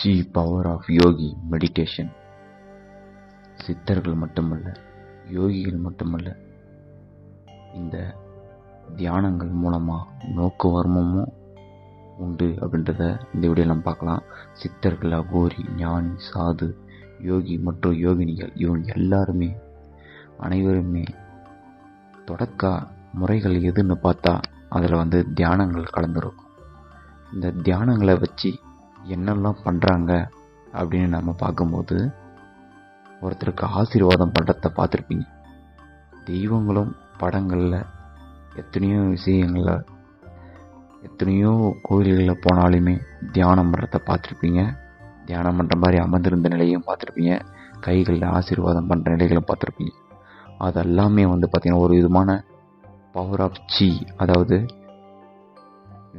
C power of yogi meditation சித்தர்கள் மட்டுமல்ல யோகிகள் மட்டுமல்ல இந்த தியானங்கள் மூலமாக நோக்கு வர்மமும் உண்டு அப்படின்றத இந்த வீடியோ நம்ம பார்க்கலாம். சித்தர்கள் அகோரி ஞானி சாது யோகி மற்றும் யோகினிகள் இவங்க எல்லாருமே அனைவருமே தொடக்க முறைகள் எதுன்னு பார்த்தா அதில் வந்து தியானங்கள் கலந்துருக்கும். இந்த தியானங்களை வச்சு என்னெல்லாம் பண்ணுறாங்க அப்படின்னு நம்ம பார்க்கும்போது ஒருத்தருக்கு ஆசீர்வாதம் பண்ணுறத பார்த்துருப்பீங்க. தெய்வங்களும் படங்களில் எத்தனையோ விஷயங்களில் எத்தனையோ கோயில்களில் போனாலுமே தியானம் பண்ணுறத பார்த்துருப்பீங்க. தியானம் பண்ணுற மாதிரி அமர்ந்திருந்த நிலையும் பார்த்துருப்பீங்க. கைகளில் ஆசீர்வாதம் பண்ணுற நிலைகளும் பார்த்துருப்பீங்க. அதெல்லாமே வந்து பார்த்திங்கன்னா ஒரு விதமான பவர் ஆஃப் சி அதாவது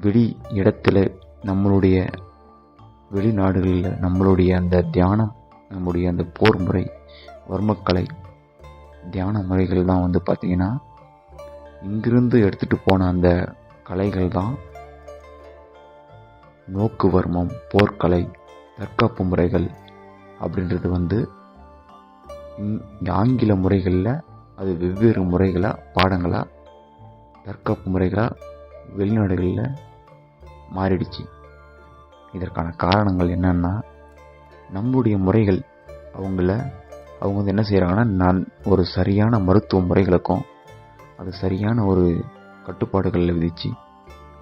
வெளி இடத்துல நம்மளுடைய வெளிநாடுகளில் நம்மளுடைய அந்த தியானம் நம்முடைய அந்த போர் முறை வர்மக்கலை தியான முறைகள் தான் வந்து பார்த்திங்கன்னா இங்கிருந்து எடுத்துகிட்டு போன அந்த கலைகள் தான் நோக்கு வர்மம் போர்க்கலை தற்காப்பு முறைகள் அப்படின்றது வந்து ஆங்கில முறைகளில் அது வெவ்வேறு முறைகளாக பாடங்களாக தற்காப்பு முறைகளாக வெளிநாடுகளில் மாறிடுச்சு. இதற்கான காரணங்கள் என்னென்னா நம்முடைய முறைகள் அவங்கள அவங்க வந்து என்ன செய்கிறாங்கன்னா நான் ஒரு சரியான மருத்துவ முறைகளுக்கும் அது சரியான ஒரு கட்டுப்பாடுகளில் விதித்து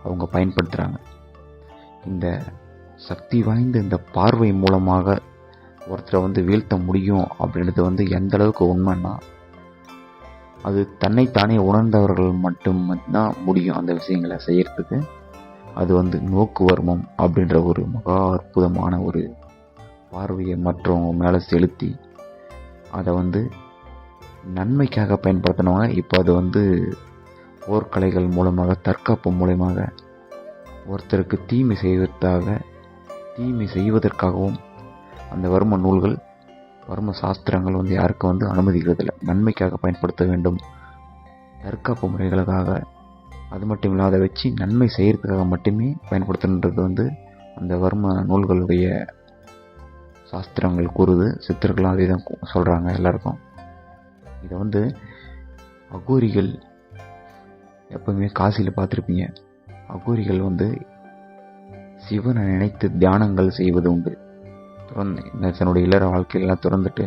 அவங்க பயன்படுத்துகிறாங்க இந்த சக்தி வாய்ந்த இந்த பார்வை மூலமாக ஒருத்தரை வந்து வீழ்த்த முடியும் அப்படின்றது வந்து எந்த அளவுக்கு உண்மைன்னா அது தன்னைத்தானே உணர்ந்தவர்கள் மட்டும்தான் முடியும் அந்த விஷயங்களை செய்கிறதுக்கு அது வந்து நோக்கு வர்மம் அப்படின்ற ஒரு மகா அற்புதமான ஒரு பார்வையை மற்றவங்க மேலே செலுத்தி அதை வந்து நன்மைக்காக பயன்படுத்தினவங்க இப்போ அது வந்து போர்க்கலைகள் மூலமாக தற்காப்பு மூலயமாக ஒருத்தருக்கு தீமை செய்வதற்காக தீமை செய்வதற்காகவும் அந்த வர்ம நூல்கள் வர்ம சாஸ்திரங்கள் வந்து யாருக்கும் வந்து அனுமதிக்கிறதில்லை. நன்மைக்காக பயன்படுத்த வேண்டும். தற்காப்பு முறைகளுக்காக அது மட்டும் இல்லாத வச்சு நன்மை செய்கிறதுக்காக மட்டுமே பயன்படுத்தணுன்றது வந்து அந்த வர்ம நூல்களுடைய சாஸ்திரங்கள் கூறுது. சித்தர்களும் அதே தான் சொல்கிறாங்க எல்லாருக்கும். இதை வந்து அகோரிகள் எப்பவுமே காசியில் பார்த்துருப்பீங்க. அகோரிகள் வந்து சிவனை நினைத்து தியானங்கள் செய்வது உண்டு. துறந்து தன்னுடைய இளர வாழ்க்கையெல்லாம் திறந்துட்டு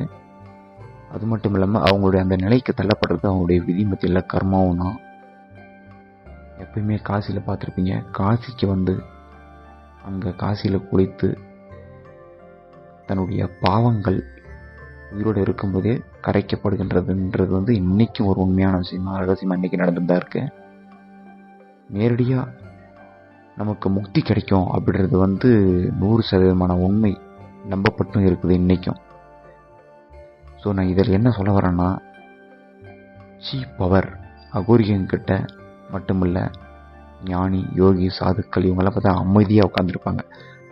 அது மட்டும் இல்லாமல் அவங்களுடைய அந்த நிலைக்கு தள்ளப்படுறது அவங்களுடைய விதிமத்தியில் கர்மாவும் தான் எப்பயுமே காசியில் பார்த்துருப்பீங்க. காசிக்கு வந்து அங்கே காசியில் குளித்து தன்னுடைய பாவங்கள் உயிரோடு இருக்கும்போதே கரைக்கப்படுகின்றதுன்றது வந்து இன்றைக்கும் ஒரு உண்மையான விஷயமா ரகசியமாக இன்றைக்கி நடந்துட்டு தான் இருக்கு. நேரடியாக நமக்கு முக்தி கிடைக்கும் அப்படின்றது வந்து நூறு சதவீதமான உண்மை நம்பப்பட்டும் இருக்குது இன்றைக்கும் ஸோ நான் இதில் என்ன சொல்ல வரேன்னா சி பவர் அகோரியங்கிட்ட மட்டுமில்ல ஞானி யோகி சாதுக்கள் இவங்கெல்லாம் பார்த்தா அமைதியாக உட்காந்துருப்பாங்க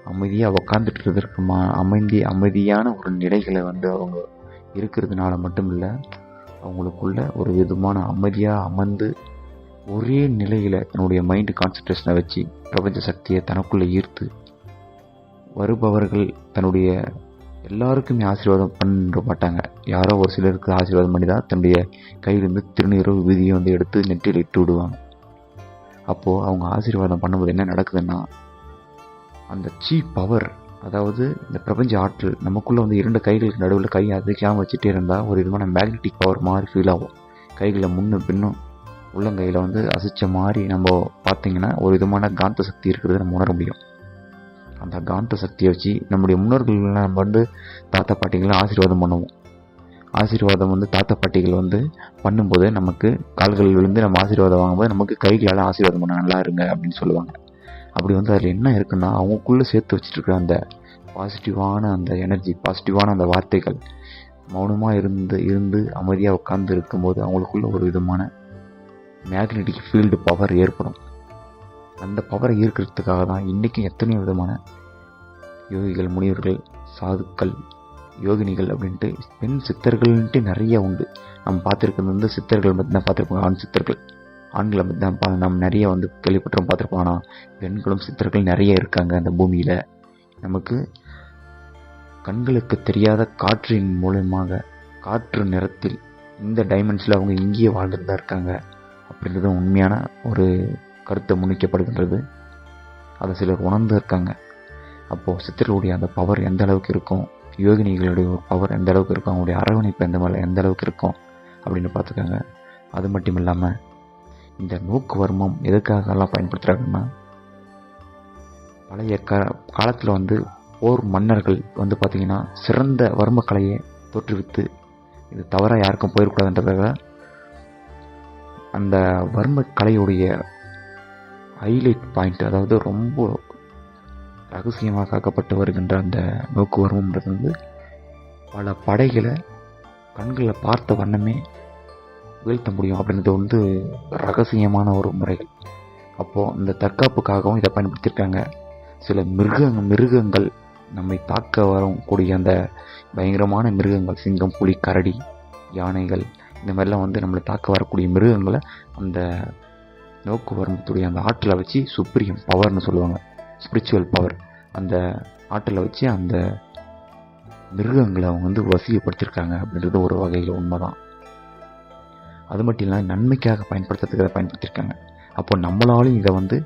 அமைதியாக உட்காந்துட்டு இருக்கிறதுக்கு மா அமைதி அமைதியான ஒரு நிலைகளை வந்து அவங்க இருக்கிறதுனால மட்டும் இல்லை அவங்களுக்குள்ள ஒரு விதமான அமைதியாக அமர்ந்து ஒரே நிலையில் தன்னுடைய மைண்டு கான்சன்ட்ரேஷனை வச்சு பிரபஞ்ச சக்தியை தனக்குள்ளே ஈர்த்து வருபவர்கள் தன்னுடைய எல்லாருக்குமே ஆசீர்வாதம் பண்ண மாட்டாங்க. யாரோ ஒரு சிலருக்கு ஆசீர்வாதம் பண்ணி தான் தன்னுடைய கையிலிருந்து திருநீரோ விதியை வந்து எடுத்து நெற்றியில் இட்டு விடுவாங்க. அப்போது அவங்க ஆசீர்வாதம் பண்ணும்போது என்ன நடக்குதுன்னா அந்த சீ பவர் அதாவது இந்த பிரபஞ்ச ஆற்றல் நமக்குள்ளே வந்து இரண்டு கைகளுக்கு நடுவில் கை அதிகமாக வச்சுட்டே இருந்தால் ஒரு விதமான மேக்னெட்டிக் பவர் மாதிரி ஃபீல் ஆகும். கைகளை முன்னும் பின்னும் உள்ளங்கையில் வந்து அசைச்ச மாதிரி நம்ம பார்த்தீங்கன்னா ஒரு விதமான காந்த சக்தி இருக்கிறத நம்ம உணர முடியும். அந்த காந்த சக்தியை வச்சு நம்முடைய முன்னோர்கள்லாம் நம்ம வந்து தாத்தா பாட்டிங்களாம் ஆசீர்வாதம் பண்ணுவோம். ஆசீர்வாதம் வந்து தாத்தா பாட்டிகள் வந்து பண்ணும்போது நமக்கு கால்கள் விழுந்து நம்ம ஆசீர்வாதம் வாங்கும்போது நமக்கு கைகளால் ஆசீர்வாதம் பண்ண நல்லா இருங்க அப்படின்னு சொல்லுவாங்க. அப்படி வந்து அதில் என்ன இருக்குன்னா அவங்களுக்குள்ளே சேர்த்து வச்சுருக்கிற அந்த பாசிட்டிவான அந்த எனர்ஜி பாசிட்டிவான அந்த வார்த்தைகள் மௌனமாக இருந்து இருந்து அமைதியாக உட்கார்ந்து இருக்கும்போது அவங்களுக்குள்ள ஒரு விதமான மேக்னெட்டிக் ஃபீல்டு பவர் ஏற்படும். அந்த பவரை ஈர்க்கிறதுக்காக தான் இன்றைக்கும் எத்தனையோ விதமான யோகிகள் முனிவர்கள் சாதுக்கள் யோகினிகள் அப்படின்ட்டு பெண் சித்தர்கள்ன்ட்டு நிறைய உண்டு. நம்ம பார்த்துருக்கிறது வந்து சித்தர்கள் பற்றி தான் பார்த்துருப்போம் ஆண் சித்தர்கள். ஆண்களை பற்றி தான் பா நம்ம நிறைய வந்து கேள்விப்பட்டோம் பார்த்துருப்போம். ஆனால் பெண்களும் சித்தர்கள் நிறைய இருக்காங்க அந்த பூமியில். நமக்கு கண்களுக்கு தெரியாத காற்றின் மூலயமாக காற்று நிறத்தில் இந்த டைமென்ஷனில் அவங்க இங்கேயே வாழ்ந்துட்டு தான் இருக்காங்க அப்படின்றது உண்மையான ஒரு கருத்தை முன்னிக்கப்படுகின்றது அதை சிலர் உணர்ந்து இருக்காங்க. அப்போது சித்தர்களுடைய அந்த பவர் எந்த அளவுக்கு இருக்கும்? யோகினிகளுடைய ஒரு பவர் எந்த அளவுக்கு இருக்கும் அவங்களுடைய அரவணைப்பு எந்த மாதிரி எந்த அளவுக்கு இருக்கும் அப்படின்னு பார்த்துக்கோங்க. அது மட்டும் இல்லாமல் இந்த மூக்கு வர்மம் எதுக்காகலாம் பயன்படுத்துகிறாங்கன்னா பழைய க காலத்தில் வந்து போர் மன்னர்கள் வந்து பார்த்திங்கன்னா சிறந்த வர்மக்கலையை தோற்றுவித்து இது தவறாக யாருக்கும் போயிடக்கூடாதுன்றதாக அந்த வர்ம கலையுடைய ஹைலைட் பாயிண்ட் அதாவது ரொம்ப ரகசியமாக காக்கப்பட்டு வருகின்ற அந்த நோக்குவரம்ன்றது வந்து பல படைகளை கண்களை பார்த்த வண்ணமே வீழ்த்த முடியும் அப்படின்றது வந்து ரகசியமான ஒரு முறைகள். அப்போது இந்த தற்காப்புக்காகவும் இதை பயன்படுத்தியிருக்காங்க. சில மிருக மிருகங்கள் நம்மை தாக்க வரக்கூடிய அந்த பயங்கரமான மிருகங்கள் சிங்கம் புலி கரடி யானைகள் இந்த மாதிரிலாம் வந்து நம்மளை தாக்க வரக்கூடிய மிருகங்களை அந்த நோக்கு வர்மத்துடைய அந்த ஆற்றலை வச்சு சுப்ரீம் பவர்னு சொல்லுவாங்க. ஸ்பிரிச்சுவல் பவர் அந்த ஆற்றலை வச்சு அந்த மிருகங்களை அவங்க வந்து வசியப்படுத்தியிருக்காங்க அப்படின்றது ஒரு வகையில் உண்மைதான். அது மட்டும் இல்லாமல் நன்மைக்காக பயன்படுத்துறதுக்கு அதை பயன்படுத்தியிருக்காங்க அப்போ நம்மளாலும் இதை வந்து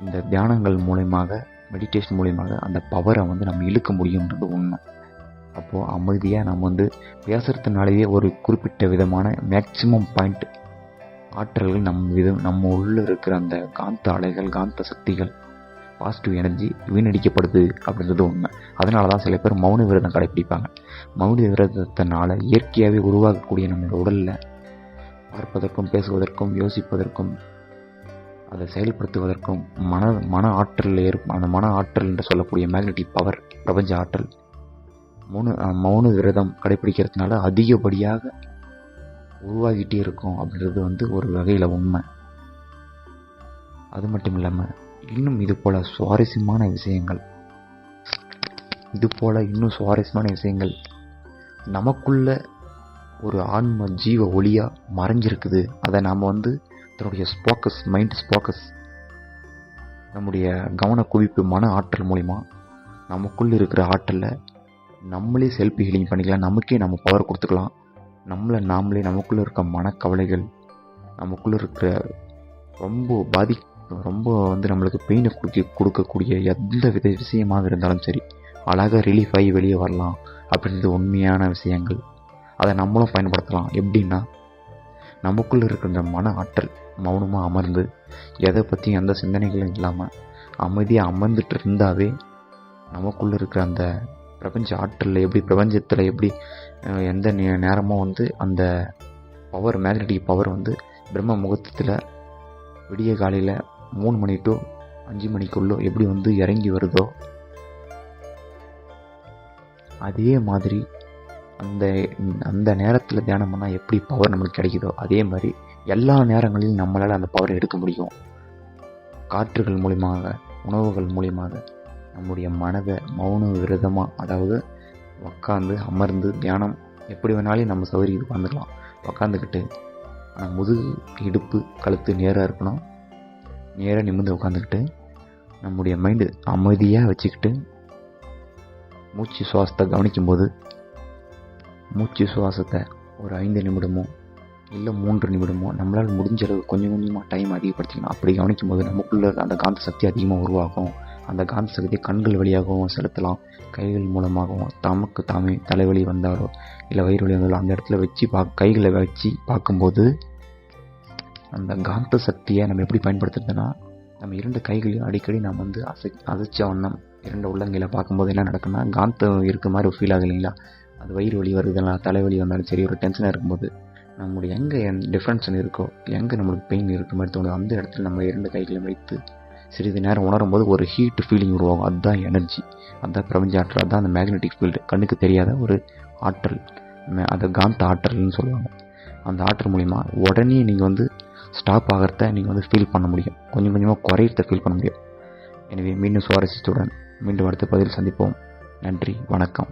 இந்த தியானங்கள் மூலயமாக மெடிடேஷன் மூலியமாக அந்த பவரை வந்து நம்ம இழுக்க முடியுன்றது உண்மை. அப்போது அமைதியாக நம்ம வந்து பேசுகிறதுனாலேயே ஒரு குறிப்பிட்ட விதமான மேக்சிமம் பாயிண்ட் ஆற்றல்கள் நம் விதம் நம்ம உள்ளே இருக்கிற அந்த காந்த அலைகள் காந்த சக்திகள் பாசிட்டிவ் எனர்ஜி வீணடிக்கப்படுது அப்படின்றது உண்மை. அதனால தான் சில பேர் மௌன விரதம் கடைப்பிடிப்பாங்க. மௌன விரதத்தினால இயற்கையாகவே உருவாகக்கூடிய நம்மளோட உடலில் பார்ப்பதற்கும் பேசுவதற்கும் யோசிப்பதற்கும் அதை செயல்படுத்துவதற்கும் மன மன ஆற்றலில் ஏற்ப அந்த மன ஆற்றல் என்று சொல்லக்கூடிய மேக்னெட்டிக் பவர் பிரபஞ்ச ஆற்றல் மௌன மௌன விரதம் கடைபிடிக்கிறதுனால அதிகப்படியாக உருவாகிட்டே இருக்கும் அப்படின்றது வந்து ஒரு வகையில் உண்மை. அது மட்டும் இல்லாமல் இன்னும் இது போல் சுவாரஸ்யமான விஷயங்கள். இது போல் இன்னும் சுவாரஸ்யமான விஷயங்கள். நமக்குள்ள ஒரு ஆன்ம ஜீவ ஒளியாக மறைஞ்சிருக்குது. அதை நாம் வந்து தன்னுடைய ஸ்போக்கஸ் மைண்ட் ஸ்போக்கஸ் நம்முடைய கவன குவிப்பு மன ஆற்றல் மூலிமா நமக்குள்ளே இருக்கிற ஆற்றலை நம்மளே செல்ஃபி ஹீலிங் பண்ணிக்கலாம். நமக்கே நம்ம பவர் கொடுத்துக்கலாம். நம்மளை நாமளே நமக்குள்ளே இருக்க மனக்கவலைகள் நமக்குள்ளே இருக்கிற ரொம்ப பாதி ரொம்ப வந்து நம்மளுக்கு பெயினை கொடுக்க கொடுக்கக்கூடிய எந்த வித விஷயமாக இருந்தாலும் சரி அழகாக ரிலீஃப் ஆகி வெளியே வரலாம் அப்படின்றது உண்மையான விஷயங்கள். அதை நம்மளும் பயன்படுத்தலாம். எப்படின்னா நமக்குள்ளே இருக்கிற இந்த மன ஆற்றல் மௌனமாக அமர்ந்து எதை பற்றியும் எந்த சிந்தனைகளும் இல்லாமல் அமைதியாக அமர்ந்துட்டு இருந்தாவே நமக்குள்ளே இருக்கிற அந்த பிரபஞ்ச ஆற்றலில் எப்படி பிரபஞ்சத்தில் எப்படி எந்த நேரமும் வந்து அந்த பவர் மேக்னெட்டிக் பவர் வந்து பிரம்ம முகூர்த்தத்தில் விடிய காலையில் மூணு மணி டு அஞ்சு மணிக்குள்ளே எப்படி வந்து இறங்கி வருதோ அதே மாதிரி அந்த அந்த நேரத்தில் தியானம் பண்ணால் எப்படி பவர் நம்மளுக்கு கிடைக்குதோ அதே மாதிரி எல்லா நேரங்களிலும் நம்மளால் அந்த பவரை எடுக்க முடியும். காற்றுகள் மூலியமாக உணவுகள் மூலியமாக நம்முடைய மனதை மௌன விரதமாக அதாவது உக்காந்து அமர்ந்து தியானம் எப்படி வேணாலும் நம்ம சௌகரியத்துக்கு உட்காந்துக்கலாம் உக்காந்துக்கிட்டு ஆனால் முதுகு இடுப்பு கழுத்து நேராக இருக்கணும். நேராக நிமிர்ந்து உட்காந்துக்கிட்டு நம்முடைய மைண்டு அமைதியாக வச்சுக்கிட்டு மூச்சு சுவாசத்தை கவனிக்கும்போது மூச்சு சுவாசத்தை ஒரு ஐந்து நிமிடமோ இல்லை மூன்று நிமிடமோ நம்மளால் முடிஞ்ச அளவு கொஞ்சம் கொஞ்சமாக டைம் அதிகப்படுத்திக்கணும். அப்படி கவனிக்கும் போது நமக்குள்ளே அந்த காந்த சக்தி அதிகமாக உருவாகும். அந்த காந்த சக்தியை கண்கள் வழியாகவும் செலுத்தலாம். கைகள் மூலமாகவும் தமக்கு தாமே தலைவலி வந்தாலோ இல்லை வயிறு வலி வந்தாலோ அந்த இடத்துல வச்சு பா கைகளை வச்சு பார்க்கும்போது அந்த காந்த சக்தியை நம்ம எப்படி பயன்படுத்துறதுன்னா நம்ம இரண்டு கைகளையும் அடிக்கடி நம்ம வந்து அசை அசைச்ச வண்ணம் இரண்டு உள்ளங்கையில் பார்க்கும்போது என்ன நடக்குன்னா காந்தம் இருக்க மாதிரி ஒரு ஃபீல் ஆகுது இல்லைங்களா? அது வயிறு வலி வருதுலாம் தலைவலி வந்தாலும் சரி ஒரு டென்ஷனாக இருக்கும்போது நம்மளுடைய எங்கே டிஃப்ரென்ஸ் இருக்கோ எங்கே நம்மளுக்கு பெயின் இருக்க மாதிரி தோணுது அந்த இடத்துல நம்ம இரண்டு கைகளை வைத்து சிறிது நேரம் உணரும் போது ஒரு ஹீட் ஃபீலிங் உருவாகும். அதுதான் எனர்ஜி அதுதான் பிரபஞ்ச ஆற்றல் அதுதான் அந்த மேக்னெட்டிக் ஃபீல்டு கண்ணுக்கு தெரியாத ஒரு ஆற்றல். அது காந்த ஆற்றல்னு சொல்லுவாங்க. அந்த ஆற்றல் மூலிமா உடனே நீங்கள் வந்து ஸ்டாப் ஆகிறத நீங்கள் வந்து ஃபீல் பண்ண முடியும். கொஞ்சம் கொஞ்சமாக குறையிறத ஃபீல் பண்ண முடியும். எனவே மீண்டும் சுவாரஸ்யத்துடன் மீண்டும் அடுத்த பதில் சந்திப்போம். நன்றி வணக்கம்.